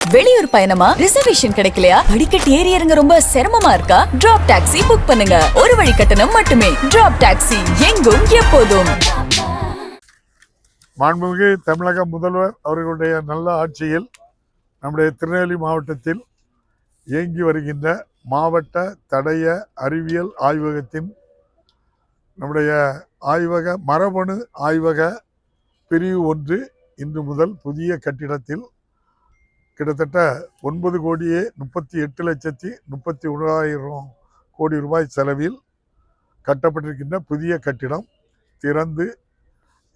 வெளியூர் பயணமா? ரிசர்வேஷன் கிடைக்கலையா? படிக்கட் ஏறி இறங்க ரொம்ப சிரமமா இருக்கா? டிராப் டாக்ஸி புக் பண்ணுங்க. ஒரு வழி கட்டணம் மட்டுமே. டிராப் டாக்ஸி எங்கும் எப்போதும். மாண்புமிகு தமிழக முதல்வர் அவர்களுடைய நல்ல ஆட்சியில் நம்முடைய திருநெல்வேலி மாவட்டத்தில் இயங்கி வருகின்ற மாவட்ட தடய அறிவியல் ஆய்வகத்தின் நம்முடைய ஆய்வக மரபணு ஆய்வக பிரிவு ஒன்று இன்று முதல் புதிய கட்டிடத்தில் கிட்டத்தட்ட ஒன்பது கோடியே முப்பத்தி எட்டு லட்சத்தி முப்பத்தி ஒன்றாயிரம் கோடி ரூபாய் செலவில் கட்டப்பட்டிருக்கின்ற புதிய கட்டிடம் திறந்து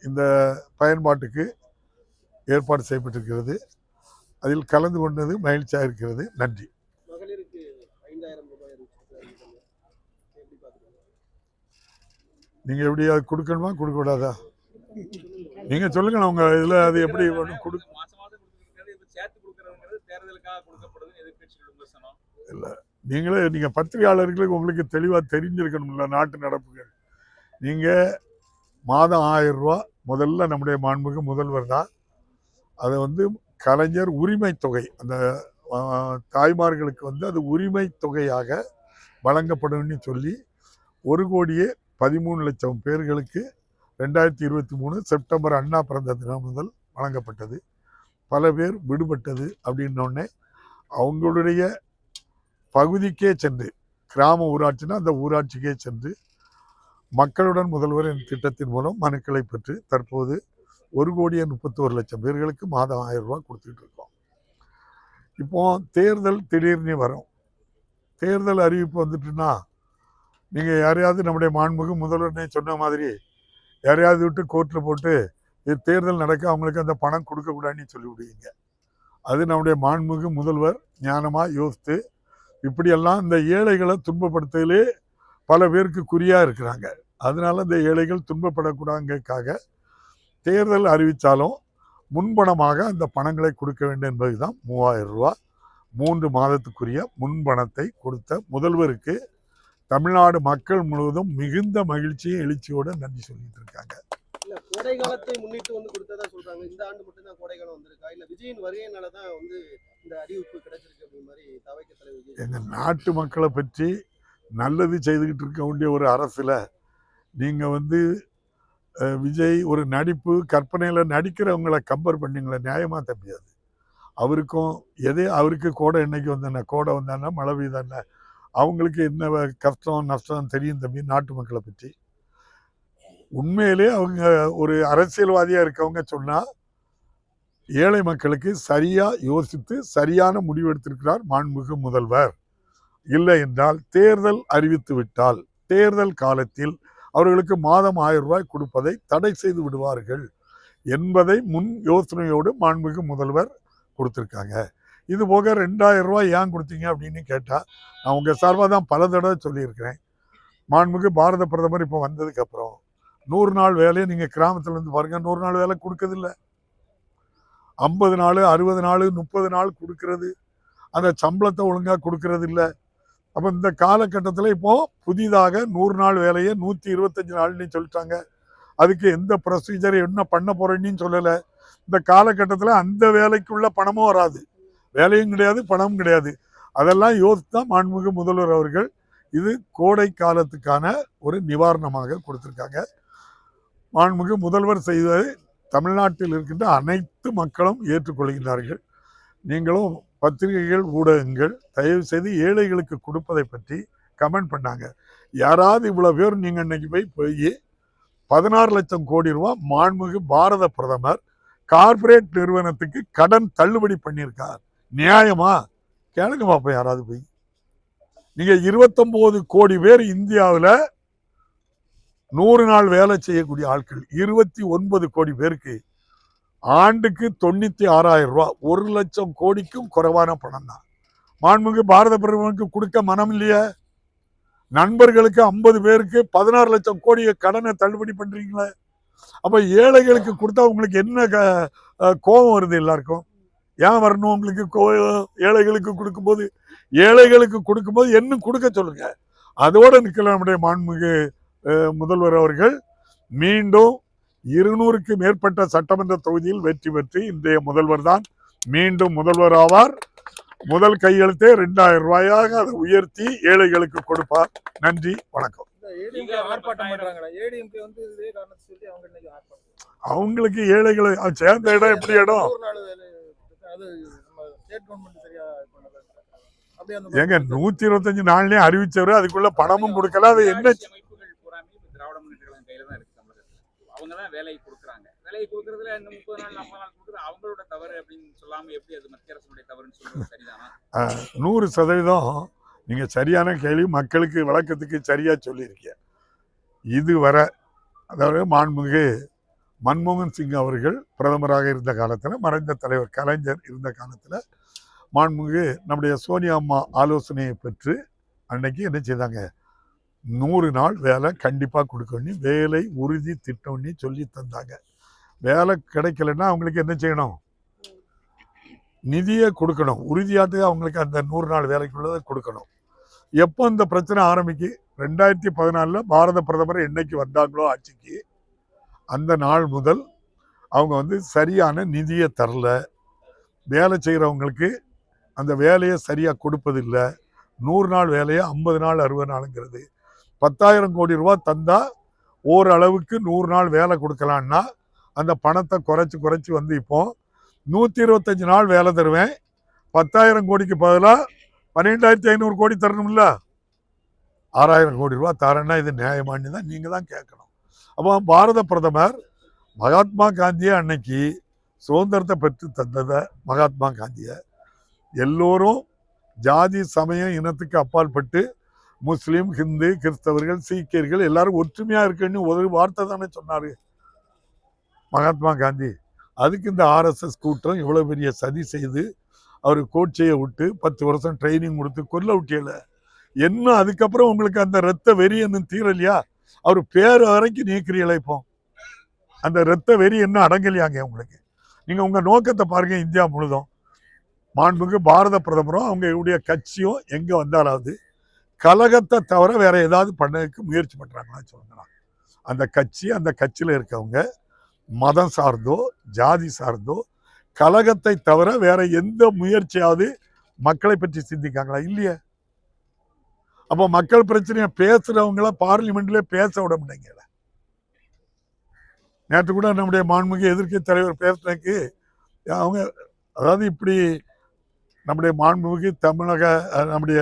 இந்த பயன்பாட்டுக்கு ஏற்பாடு செய்யப்பட்டிருக்கிறது. அதில் கலந்து கொண்டது மகிழ்ச்சியாக இருக்கிறது. நன்றி. நீங்கள் எப்படி அது கொடுக்கணுமா? கொடுக்கக்கூடாதா நீங்கள் சொல்லுங்கள் உங்க இதில் அது எப்படி கொடு இருக்கிறவங்கிறது தேர்தலுக்காக கொடுக்கப்படுதுன்னு எதிர்கட்சிகள் விமர்சனம். நீங்களே நீங்கள் பத்திரிகையாளர்களுக்கு உங்களுக்கு தெளிவாக தெரிஞ்சிருக்கணும்ல நாட்டு நடப்புகள். நீங்கள் மாதம் ஆயிரம் ரூபா முதல்ல நம்முடைய மாண்புக்கு முதல்வர் தான். அதை வந்து கலைஞர் உரிமை தொகை அந்த தாய்மார்களுக்கு வந்து அது உரிமை தொகையாக வழங்கப்படும்னு சொல்லி ஒரு கோடியே பதிமூணு லட்சம் பேர்களுக்கு ரெண்டாயிரத்தி இருபத்தி மூணு செப்டம்பர் அண்ணா பிறந்த தினம் முதல் வழங்கப்பட்டது. பல பேர் விடுபட்டது அப்படின்னோடனே அவங்களுடைய பகுதிக்கே சென்று கிராம ஊராட்சினா அந்த ஊராட்சிக்கே சென்று மக்களுடன் முதல்வர் என் திட்டத்தின் மூலம் மனுக்களை பெற்று தற்போது ஒரு கோடியே முப்பத்தோரு லட்சம் பேர்களுக்கு மாதம் ஆயிரம் ரூபா கொடுத்துட்டு இருக்கோம். இப்போ தேர்தல் திடீர்னு வரும். தேர்தல் அறிவிப்பு வந்துட்டுன்னா நீங்கள் யாரையாவது நம்முடைய மாண்புக்கு முதல்வர்னே சொன்ன மாதிரி யாரையாவது விட்டு கோர்ட்டில் போட்டு இது தேர்தல் நடக்க அவங்களுக்கு அந்த பணம் கொடுக்கக்கூடாதுன்னு சொல்லி விடுவீங்க. அது நம்முடைய மாண்புமிகு முதல்வர் ஞானமாக யோசித்து இப்படியெல்லாம் இந்த ஏழைகளை துன்பப்படுத்தலே பல பேருக்கு குறியாக இருக்கிறாங்க. அதனால இந்த ஏழைகள் துன்பப்படக்கூடாதுக்காக தேர்தல் அறிவித்தாலும் முன்பணமாக அந்த பணங்களை கொடுக்க வேண்டும் என்பது தான் மூவாயிரம் ரூபா. மூன்று மாதத்துக்குரிய முன்பணத்தை கொடுத்த முதல்வருக்கு தமிழ்நாடு மக்கள் முழுவதும் மிகுந்த மகிழ்ச்சியும் எழுச்சியோடு நன்றி சொல்லிட்டு இருக்காங்க. இல்ல கோடை காலத்தை முன்னிட்டு வந்து கொடுத்ததா சொல்றாங்க. இந்த ஆண்டு மட்டும் தான் கோடை காலம் வந்திருக்கா? இல்ல விஜயின் வருகையினால தான் வந்து இந்த அறிவிப்பு கிடைச்சிருக்கு அப்படின்னு மாதிரி தவைக்க தலைவர் எங்க நாட்டு மக்களை பற்றி நல்லது செய்துக்கிட்டு இருக்க வேண்டிய ஒரு அரசில் நீங்கள் வந்து விஜய் ஒரு நடிப்பு கற்பனையில் நடிக்கிறவங்கள கம்பேர் பண்ணீங்களே நியாயமாக தம்பியாது அவருக்கும் எதே அவருக்கு கோடை என்னைக்கு வந்தானே? கோடை வந்தானே மழை பெய்தானே? அவங்களுக்கு என்ன கஷ்டம் நஷ்டம் தெரியும் தம்பி நாட்டு மக்களை பற்றி? உண்மையிலே அவங்க ஒரு அரசியல்வாதியாக இருக்கவங்க சொன்னால் ஏழை மக்களுக்கு சரியாக யோசித்து சரியான முடிவு எடுத்திருக்கிறார் மாண்புமிகு முதல்வர். இல்லை என்றால் தேர்தல் அறிவித்து விட்டால் தேர்தல் காலத்தில் அவர்களுக்கு மாதம் ஆயிரம் ரூபாய் கொடுப்பதை தடை செய்து விடுவார்கள் என்பதை முன் யோசனையோடு மாண்புமிகு முதல்வர் கொடுத்துருக்காங்க. இது போக ரெண்டாயிரம் ரூபாய் ஏன் கொடுத்தீங்க அப்படின்னு கேட்டால் நான் உங்கள் சார்பாக தான் பல தடவை சொல்லியிருக்கிறேன். மாண்புமிகு பாரத பிரதமர் இப்போ வந்ததுக்கப்புறம் நூறு நாள் வேலையை நீங்கள் கிராமத்துலேருந்து இருந்து நூறு நாள் வேலை கொடுக்கறதில்ல. ஐம்பது நாள் அறுபது நாள் முப்பது நாள் கொடுக்கறது. அந்த சம்பளத்தை ஒழுங்காக கொடுக்கறது இல்லை அப்போ இந்த காலகட்டத்தில் இப்போது புதிதாக நூறு நாள் வேலையை நூற்றி இருபத்தஞ்சி நாள்னு சொல்லிட்டாங்க. அதுக்கு எந்த ப்ரொசீஜர் என்ன பண்ண போகிறேன்னு சொல்லலை. இந்த காலகட்டத்தில் அந்த வேலைக்குள்ள பணமும் வராது. வேலையும் கிடையாது பணமும் கிடையாது. அதெல்லாம் யோசித்து தான் மாண்புமிகு முதல்வர் அவர்கள் இது கோடை காலத்துக்கான ஒரு நிவாரணமாக கொடுத்துருக்காங்க. மாண்புமிகு முதல்வர் செய்ததை தமிழ்நாட்டில் இருக்கின்ற அனைத்து மக்களும் ஏற்றுக்கொள்கின்றார்கள். நீங்களும் பத்திரிகைகள் ஊடகங்கள் தயவு செய்து ஏழைகளுக்கு கொடுப்பதை பற்றி கமெண்ட் பண்ணாங்க. யாராவது இவ்வளோ பேர் நீங்கள் இன்னைக்கு போய் போய் பதினாறு லட்சம் கோடி ரூபா மாண்புமிகு பாரத பிரதமர் கார்ப்பரேட் நிறுவனத்துக்கு கடன் தள்ளுபடி பண்ணியிருக்கார். நியாயமா? கேளுங்க பார்ப்போம் யாராவது போய். நீங்கள் இருபத்தொம்போது கோடி பேர் இந்தியாவில் நூறு நாள் வேலை செய்யக்கூடிய ஆட்கள் இருபத்தி ஒன்பது கோடி பேருக்கு ஆண்டுக்கு தொண்ணூற்றி ஆறாயிரம் ரூபா ஒரு லட்சம் கோடிக்கும் குறைவான பணம் தான். மாண்புமிகு பாரத பிரதமருக்கு கொடுக்க மனம் இல்லையே? நண்பர்களுக்கு ஐம்பது பேருக்கு பதினாறு லட்சம் கோடியை கடனை தள்ளுபடி பண்ணுறீங்களே அப்போ ஏழைகளுக்கு கொடுத்தா உங்களுக்கு என்ன க- கோபம் வருது எல்லாருக்கும்? ஏன் வரணும் உங்களுக்கு கோ ஏழைகளுக்கு கொடுக்கும்போது? ஏழைகளுக்கு கொடுக்கும்போது என்ன கொடுக்க சொல்லுங்கள் அதோட நிற்கல நம்முடைய மாண்புமிகு முதல்வர் அவர்கள் மீண்டும் இருநூறுக்கு மேற்பட்ட சட்டமன்ற தொகுதியில் வெற்றி பெற்று இன்றைய முதல்வர் தான் மீண்டும் முதல்வர் ஆவார். முதல் கையெழுத்தே ரெண்டாயிரம் ரூபாயாக அதை உயர்த்தி ஏழைகளுக்கு கொடுப்பார். நன்றி வணக்கம். அவங்களுக்கு ஏழைகளை சேர்ந்த இடம் எப்படி இடம்? ஏங்க நூத்தி இருபத்தஞ்சு நாள்லயே அறிவிச்சவரு அதுக்குள்ள பணமும் கொடுக்கல அது என்ன வேலையை கொடுக்குறாங்க. வேலையை கொடுக்கறதுல இந்த முப்பது நாள் நாற்பது நாள் கொடுக்குறது அவங்களோட தவறு அப்படின்னு சொல்லாம எப்படி அது மத்திய அரசுடைய தவறுன்னு சொல்றது சரிதானா? நூறு சதவீதம் நீங்க சரியான கேள்வி மக்களுக்கு விளக்கத்துக்கு சரியா சொல்லியிருக்கீங்க. இதுவரை அதாவது மாண்புமிகு மன்மோகன் சிங் அவர்கள் பிரதமராக இருந்த காலத்தில் மறைந்த தலைவர் கலைஞர் இருந்த காலத்தில் மாண்புமிகு நம்முடைய சோனியா அம்மா ஆலோசனையை பெற்று அன்னைக்கு என்ன செய்தாங்க? நூறு நாள் வேலை கண்டிப்பாக கொடுக்கணும் வேலை உறுதி திட்டம்னு சொல்லி தந்தாங்க. வேலை கிடைக்கலன்னா அவங்களுக்கு என்ன செய்யணும்? நிதியை கொடுக்கணும். உறுதியாட்டு அவங்களுக்கு அந்த நூறு நாள் வேலைக்குள்ளதை கொடுக்கணும். எப்போ இந்த பிரச்சனை ஆரம்பிக்கு? ரெண்டாயிரத்தி பதினாலில் பாரத பிரதமர் என்னைக்கு வந்தாங்களோ ஆட்சிக்கு அந்த நாள் முதல் அவங்க வந்து சரியான நிதியை தரல. வேலை செய்கிறவங்களுக்கு அந்த வேலையை சரியாக கொடுப்பதில்லை. நூறு நாள் வேலையை ஐம்பது நாள் அறுபது நாளுங்கிறது. பத்தாயிரம் கோடி ரூபா தந்தால் ஓரளவுக்கு நூறு நாள் வேலை கொடுக்கலான்னா அந்த பணத்தை குறைச்சி குறைச்சி வந்து இப்போ நூற்றி இருபத்தஞ்சி நாள் வேலை தருவேன். பத்தாயிரம் கோடிக்கு பதிலாக பன்னெண்டாயிரத்தி ஐநூறு கோடி தரணும்ல? ஆறாயிரம் கோடி ரூபா தரேன்னா இது நியாயமானு தான் நீங்கள் தான் கேட்கணும். அப்போ பாரத பிரதமர் மகாத்மா காந்தியை அன்னைக்கு சுதந்திரத்தை பெற்று தந்ததை மகாத்மா காந்தியை எல்லோரும் ஜாதி சமயம் இனத்துக்கு அப்பாற்பட்டு முஸ்லீம் ஹிந்து கிறிஸ்தவர்கள் சீக்கியர்கள் எல்லாரும் ஒற்றுமையாக இருக்குன்னு ஒரு வார்த்தை தானே சொன்னார். மகாத்மா காந்தி. அதுக்கு இந்த ஆர்எஸ்எஸ் கூட்டம் இவ்வளோ பெரிய சதி செய்து அவர் கோட்சையை விட்டு பத்து வருஷம் ட்ரைனிங் கொடுத்து கொல்ல விட்டியல. என்ன அதுக்கப்புறம் உங்களுக்கு அந்த ரத்த வெறி என்ன தீரலையா? அவர் பேர் வரைக்கும் நீக்கிறீங்களா இப்போ. அந்த ரத்த வெறி என்ன அடங்கலையாங்க உங்களுக்கு. நீங்கள் உங்கள் நோக்கத்தை பாருங்க இந்தியா முழுதும். மாண்புக்கு பாரத பிரதமரும் அவங்களுடைய கட்சியும் எங்கே வந்தாலாவது கலகத்தை தவிர வேற ஏதாவது பண்ணதுக்கு முயற்சி பண்ணுறாங்களான்னு சொல்லுங்களா அந்த கட்சி அந்த கட்சியில் இருக்கவங்க மதம் சார்ந்தோ ஜாதி சார்ந்தோ கலகத்தை தவிர வேற எந்த முயற்சியாவது மக்களை பற்றி சிந்திக்காங்களா? இல்லையே. அப்போ மக்கள் பிரச்சனையை பேசுறவங்கள பார்லிமெண்ட்ல பேச விட முடியல நேற்று கூட நம்முடைய மாண்புமிகு எதிர்க்கை தலைவர் பேசுனதுக்கு அவங்க அதாவது இப்படி நம்முடைய மாண்புமிகு தமிழக நம்முடைய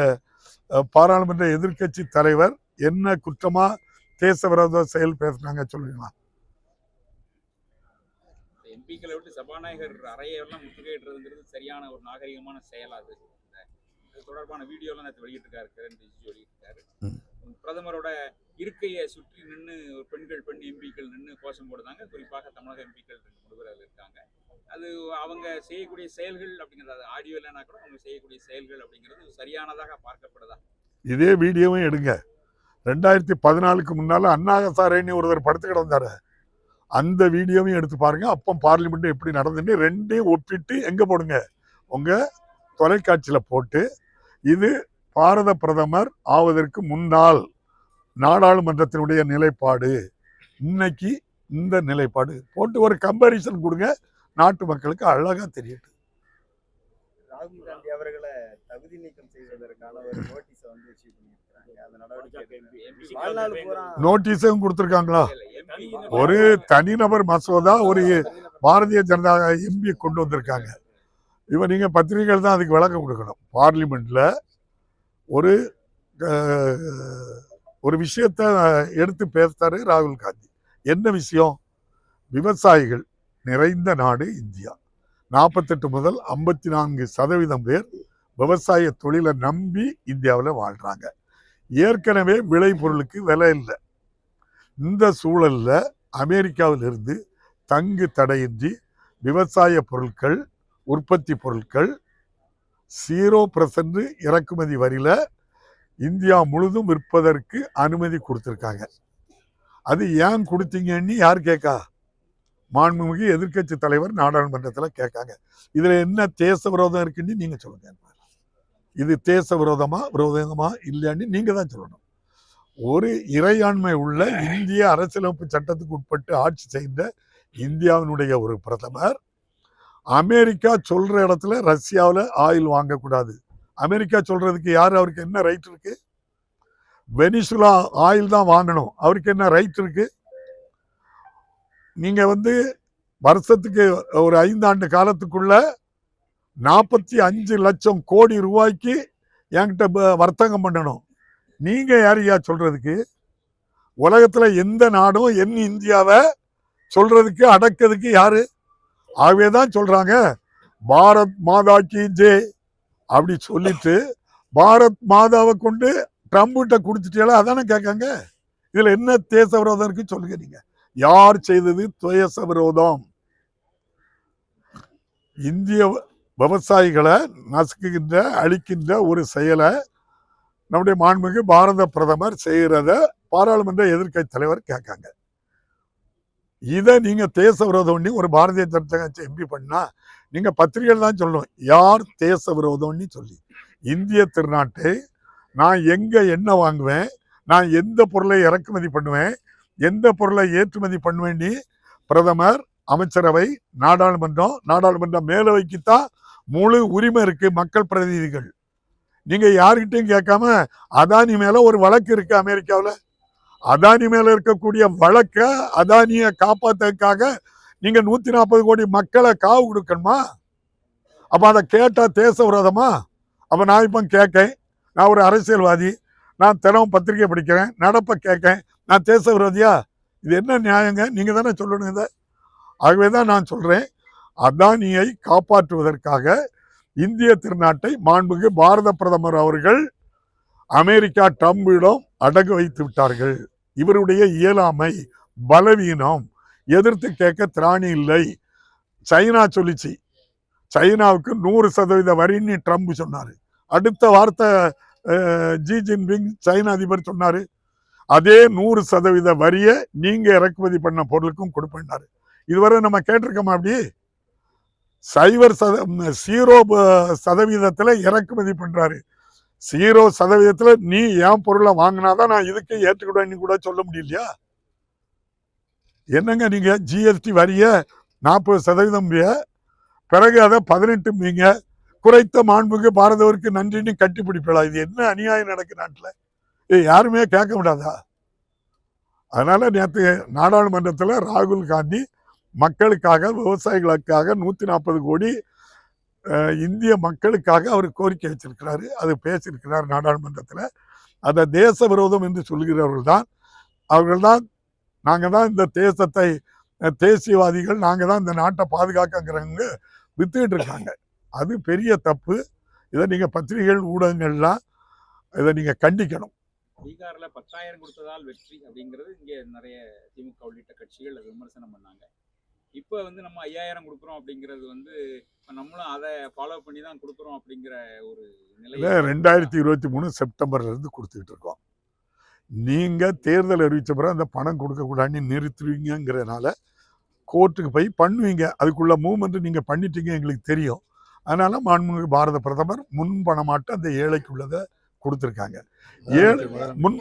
பாராளுமன்ற எதிர்க்கட்சி தலைவர் என்ன குற்றமா தேச விரோத செயல் பேசுனாங்க சொல்லுங்களா எம்பிக்களை விட்டு சபாநாயகர் அறையெல்லாம் முற்றுகையிடுறதுங்கிறது சரியான ஒரு நாகரிகமான செயலாது இது தொடர்பான வீடியோலாம் நேற்று வெளியிட்டிருக்காரு கிரண் ரிஜிஜு வெளியிட்டிருக்காரு. பிரதமரோட இருக்கையை சுற்றி நின்று ஒரு பெண்கள் பெண் எம்பிக்கள் நின்று கோஷம் போடுதாங்க. குறிப்பாக தமிழக எம்பிக்கள் ரெண்டு மூணு பேர் அதில் இருக்காங்க. அது அவங்க செய்யக்கூடிய செயல்கள் அப்படிங்கிறது ஆடியோ இல்லைனா கூட அவங்க செய்யக்கூடிய செயல்கள் அப்படிங்கிறது சரியானதாக பார்க்கப்படுதா? இதே வீடியோவும் எடுங்க. ரெண்டாயிரத்தி பதினாலுக்கு முன்னால் அண்ணாகசாரேன்னு ஒருத்தர் படுத்து கிடந்தார். அந்த வீடியோவையும் எடுத்து பாருங்க. அப்போ பார்லிமெண்ட் எப்படி நடந்துன்னு ரெண்டையும் ஒப்பிட்டு எங்கே போடுங்க? உங்கள் தொலைக்காட்சியில் போட்டு இது பாரத பிரதமர் ஆவதற்கு முன்னால் நாடாளுமன்றத்தினுடைய நிலைப்பாடு. இன்னைக்கு இந்த நிலைப்பாடு. போட்டு ஒரு கம்பேரிசன் கொடுங்க. நாட்டு மக்களுக்கு அழகா தெரியட்டும் ராகுல் காந்தி அவர்களை தகுதி நீக்கம் செய்வதற்கான ஒரு நோட்டீஸை வந்து இஷ்யூ பண்ணியிருக்காங்க அந்த நடவடிக்கை எடுக்கணும். வாழ்நாள் பூரா நோட்டீஸும் கொடுத்துருக்காங்களா? ஒரு தனிநபர் மசோதா ஒரு பாரதிய ஜனதா எம்பி கொண்டு வந்திருக்காங்க. இவன் நீங்க பத்திரிகைகள் தான் அதுக்கு விளக்கம் கொடுக்கணும். பார்லிமெண்ட்ல ஒரு ஒரு விஷயத்த எடுத்து பேசுறாரு ராகுல் காந்தி. என்ன விஷயம்? விவசாயிகள். நிறைந்த நாடு இந்தியா. நாற்பத்தெட்டு முதல் ஐம்பத்தி நான்கு சதவீதம் பேர் விவசாய தொழிலை நம்பி இந்தியாவில் வாழ்கிறாங்க ஏற்கனவே விளைபொருளுக்கு விலை இல்லை. இந்த சூழலில் அமெரிக்காவிலிருந்து தங்கு தடையின்றி விவசாய பொருட்கள் உற்பத்தி பொருட்கள் ஜீரோ பர்சன்ட் இறக்குமதி வரியில் இந்தியா முழுதும் விற்பதற்கு அனுமதி கொடுத்துருக்காங்க. அது ஏன் கொடுத்தீங்கன்னு யார் கேட்கா மாண்புமிகு எதிர்க்கட்சி தலைவர் நாடாளுமன்றத்தில் கேட்காங்க. இதில் என்ன தேச விரோதம் இருக்குன்னு நீங்கள் சொல்லுங்க. இது தேச விரோதமா விரோதமா இல்லையான்னு நீங்கள் தான் சொல்லணும். ஒரு இறையாண்மை உள்ள இந்திய அரசியலமைப்பு சட்டத்துக்கு உட்பட்டு ஆட்சி செய்த இந்தியாவினுடைய ஒரு பிரதமர் அமெரிக்கா சொல்கிற இடத்துல ரஷ்யாவில் ஆயில் வாங்கக்கூடாது. அமெரிக்கா சொல்கிறதுக்கு யார்? அவருக்கு என்ன ரைட் இருக்குது வெனிசுலா ஆயில் தான் வாங்கணும். அவருக்கு என்ன ரைட் இருக்குது நீங்கள் வந்து வருஷத்துக்கு ஒரு ஐந்தாண்டு காலத்துக்குள்ள நாற்பத்தி அஞ்சு லட்சம் கோடி ரூபாய்க்கு என்கிட்ட வர்த்தகம் பண்ணணும். நீங்கள் யாரையா சொல்கிறதுக்கு உலகத்தில் எந்த நாடும் என் இந்தியாவை சொல்கிறதுக்கு அடக்கிறதுக்கு யார்? ஆகவே தான் சொல்கிறாங்க பாரத் மாதா கி ஜே அப்படி சொல்லிட்டு பாரத் மாதாவை கொண்டு ட்ரம்ப்கிட்ட கொடுத்துட்டீங்களா அதானே கேட்காங்க. இதில் என்ன தேச விரோதம் இருக்குன்னு சொல்லுங்க நீங்கள் யார் செய்தது தேச விரோதம் இந்திய விவசாயிகளை நசுக்குகின்ற அழிக்கின்ற ஒரு செயலை நம்முடைய மாண்புமிகு பாரத பிரதமர் செய்கிறத பாராளுமன்ற எதிர்க்கட்சி தலைவர் கேட்காங்க. இதை நீங்கள் தேச விரோதம்னு ஒரு பாரதிய ஜனதா கட்சி எம்பி பண்ணால் நீங்கள் பத்திரிகையில் தான் சொல்லணும். யார் தேச விரோதம்னு சொல்லி. இந்திய திருநாட்டை நான் எங்கே என்ன வாங்குவேன்? நான் எந்த பொருளை இறக்குமதி பண்ணுவேன்? எந்த பொருளை ஏற்றுமதி பண்ண வேண்டி பிரதமர் அமைச்சரவை நாடாளுமன்றம். நாடாளுமன்ற மேலவைக்குத்தான் முழு உரிமை இருக்கு மக்கள் பிரதிநிதிகள். நீங்க யாருக்கிட்டையும் கேட்காம அதானி மேல ஒரு வழக்கு இருக்கு அமெரிக்காவில்? அதானி மேல இருக்கக்கூடிய வழக்க அதானியை காப்பாத்ததுக்காக நீங்க நூத்தி நாற்பது கோடி மக்களை காவு கொடுக்கணுமா? அப்ப அதை கேட்டா தேச விரோதமா அப்ப நான் இப்போ கேட்கேன். நான் ஒரு அரசியல்வாதி. நான் தினமும் பத்திரிக்கை படிக்கிறேன் நடப்ப கேட்கேன் நான் தேச விரோதியா? இது என்ன நியாயங்க? நீங்கள் தானே சொல்லணும் இதை. ஆகவே தான் நான் சொல்கிறேன் அதானியை காப்பாற்றுவதற்காக இந்திய திருநாட்டை மாண்புக்கு பாரத பிரதமர் அவர்கள் அமெரிக்கா ட்ரம்பிடம் அடகு வைத்து விட்டார்கள். இவருடைய இயலாமை பலவீனம் எதிர்த்து கேட்க திராணி இல்லை. சைனா சொல்லிச்சு. சைனாவுக்கு நூறு சதவீத வரின்னு ட்ரம்ப் சொன்னார். அடுத்த வார்த்தை ஜி ஜின்பிங் சைனா அதிபர் சொன்னார். அதே நூறு சதவீத வரியை நீங்கள் இறக்குமதி பண்ண பொருளுக்கும் கொடுப்பேன்னாரு. இதுவரை நம்ம கேட்டிருக்கோமா அப்படி? சைவர் சத சீரோ சதவீதத்தில் இறக்குமதி பண்ணுறாரு சீரோ சதவீதத்தில் நீ என் பொருளை வாங்கினாதான் நான் இதுக்கு ஏற்றுக்கிடுவேன்னு கூட சொல்ல முடியலையா என்னங்க நீங்கள் ஜிஎஸ்டி வரிய நாற்பது சதவீதம் பிறகு அதை பதினெட்டு மீங்க குறைத்த மாண்புக்கு பாரதவருக்கு நன்றின்னு கட்டி இது என்ன அநியாயம் நடக்கு நாட்டில்? ஏ யாருமே கேட்க விடாதா அதனால நேற்று நாடாளுமன்றத்தில் ராகுல் காந்தி மக்களுக்காக விவசாயிகளுக்காக நூற்றி நாற்பது கோடி இந்திய மக்களுக்காக அவர் கோரிக்கை வச்சிருக்கிறாரு. அது பேசியிருக்கிறார் நாடாளுமன்றத்தில். அதை தேச விரோதம் என்று சொல்கிறவர்கள் தான். அவர்கள் தான் நாங்கள் தான் இந்த தேசத்தை தேசியவாதிகள் நாங்கள் தான் இந்த நாட்டை பாதுகாக்கங்கிறவங்க வித்துக்கிட்டு இருக்காங்க. அது பெரிய தப்பு. இதை நீங்கள் பத்திரிகைகள் ஊடகங்கள்லாம் இதை நீங்கள் கண்டிக்கணும். பீகார்ல பத்தாயிரம் கொடுத்ததால் வெற்றி அப்படிங்கிறது இங்க நிறைய திமுக உள்ளிட்ட கட்சிகள் அதை விமர்சனம் பண்ணாங்க. இப்போ வந்து நம்ம ஐயாயிரம் கொடுக்குறோம் அப்படிங்கிறது வந்து நம்மளும் அதை ஃபாலோ பண்ணி தான் கொடுக்குறோம் அப்படிங்கிற ஒரு நிலை இல்லை ரெண்டாயிரத்தி இருபத்தி மூணு செப்டம்பர்ல இருந்து கொடுத்துக்கிட்டு இருக்கோம். நீங்க தேர்தல் அறிவிச்ச பிறகு அந்த பணம் கொடுக்கக்கூடாதுன்னு நிறுத்துவீங்கங்கிறதுனால கோர்ட்டுக்கு போய் பண்ணுவீங்க. அதுக்குள்ள மூவ்மெண்ட் நீங்க பண்ணிட்டீங்க எங்களுக்கு தெரியும். அதனால மாண்புமிகு பாரத பிரதமர் முன் பணமாட்டு அந்த ஏழைக்கு உள்ளதை கொடுத்துருக்காங்க ஏழு முன்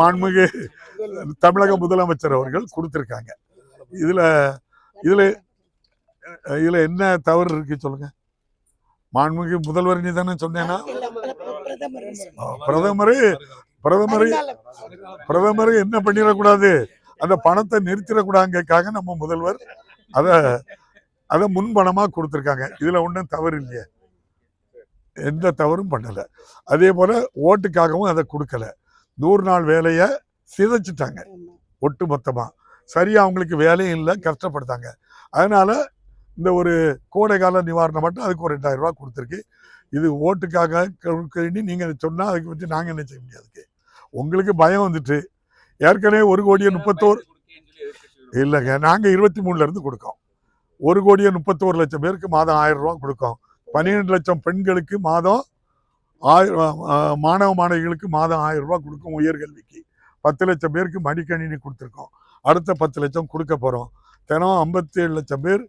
மாண்புமிகு தமிழக முதலமைச்சர் அவர்கள் கொடுத்துருக்காங்க. இதுல இதுல இதுல என்ன தவறு இருக்கு சொல்லுங்க. மாண்புமிகு முதல்வர் நீ தானே சொன்னேன்னா பிரதமர். பிரதமர் பிரதமர் என்ன பண்ணிடக்கூடாது? அந்த பணத்தை நிறுத்திடக்கூடாதுக்காக நம்ம முதல்வர் அதை அதை முன்பணமா கொடுத்துருக்காங்க. இதுல ஒன்றும் தவறு இல்லையே. எந்த தவறும் பண்ணல. அதே போல ஓட்டுக்காகவும் அதை கொடுக்கல. நூறு நாள் வேலையை சிதைச்சிட்டாங்க. ஒட்டு மொத்தமா சரியா அவங்களுக்கு வேலையும் இல்லை கஷ்டப்படுத்தாங்க. அதனால இந்த ஒரு கோடைகால நிவாரணம் மட்டும் அதுக்கு ஒரு ரெண்டாயிரம் ரூபாய் கொடுத்துருக்கு. இது ஓட்டுக்காக கொடுக்குறீன்னு நீங்க சொன்னா அதுக்கு வச்சு நாங்க என்ன செய்ய முடியாதுக்கு உங்களுக்கு பயம் வந்துட்டு ஏற்கனவே ஒரு கோடியே முப்பத்தோரு இல்லைங்க நாங்க இருபத்தி மூணுல இருந்து கொடுக்கோம். ஒரு கோடியே முப்பத்தோரு லட்சம் பேருக்கு மாதம் ஆயிரம் ரூபா கொடுக்கும். பன்னிரெண்டு லட்சம் பெண்களுக்கு மாதம் ஆயிரம் மாணவ மாணவிகளுக்கு மாதம் ஆயிரம் ரூபா கொடுக்கும் உயர்கல்விக்கு. பத்து லட்சம் பேருக்கு மடிக்கணினி கொடுத்துருக்கோம். அடுத்த பத்து லட்சம் கொடுக்க போகிறோம் தினம் ஐம்பத்தி ஏழு லட்சம் பேர்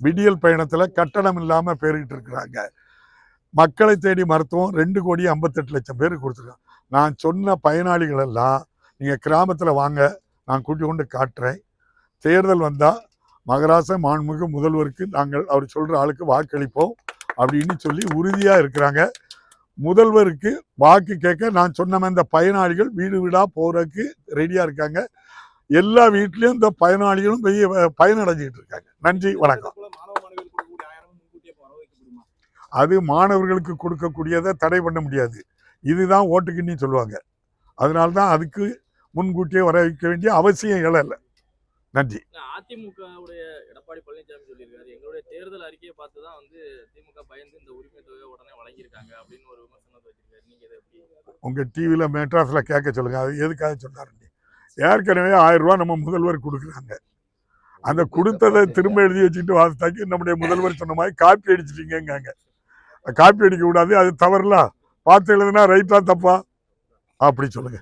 விடியல் பயணத்தில் கட்டணம் இல்லாமல் பேரிட்டு இருக்கிறாங்க. மக்களை தேடி மருத்துவம் ரெண்டு கோடி ஐம்பத்தெட்டு லட்சம் பேருக்கு கொடுத்துருக்கோம். நான் சொன்ன பயனாளிகள் எல்லாம் கிராமத்தில் வாங்க நான் கூட்டி கொண்டு காட்டுறேன். தேர்தல் வந்தால் மகராச மாண்புமிகு முதல்வருக்கு நாங்கள் அவர் சொல்கிற ஆளுக்கு வாக்களிப்போம் அப்படின்னு சொல்லி உறுதியாக இருக்கிறாங்க. முதல்வருக்கு வாக்கு கேட்க நான் சொன்ன இந்த பயனாளிகள் வீடு வீடாக போகிறதுக்கு ரெடியாக இருக்காங்க. எல்லா வீட்லேயும் இந்த பயனாளிகளும் பெரிய பயனடைஞ்சிக்கிட்டு இருக்காங்க. நன்றி வணக்கம். அது மாணவர்களுக்கு கொடுக்கக்கூடியதை தடை பண்ண முடியாது. இதுதான் ஓட்டுக்குன்னு சொல்லுவாங்க. அதனால தான் அதுக்கு முன்கூட்டியே வர வைக்க வேண்டிய அவசியம் இல்லை. நன்றி. அதிமுக உடைய எடப்பாடி பழனிசாமி சொல்லியிருக்காரு. எங்களுடைய தேர்தல் அறிக்கையை பார்த்து தான் வந்து திமுக பயந்து இந்த உரிமை தொகையை உடனே வழங்கியிருக்காங்க அப்படின்னு ஒரு விமர்சனத்தை வச்சிருக்காரு. நீங்க இதை எப்படி உங்க டிவியில் மெட்ராஸில் கேட்க சொல்லுங்க. அது எதுக்காக சொன்னாரு? ஏற்கனவே ஆயிரம் ரூபாய் நம்ம முதல்வர் கொடுக்குறாங்க. அந்த கொடுத்ததை திரும்ப எழுதி வச்சுக்கிட்டு வாசித்தாக்கி நம்முடைய முதல்வர் சொன்ன மாதிரி காப்பி அடிச்சிட்டீங்கங்க காப்பி அடிக்க கூடாது அது தவறுல பார்த்து எழுதுனா ரைட்டா தப்பா? அப்படி சொல்லுங்க.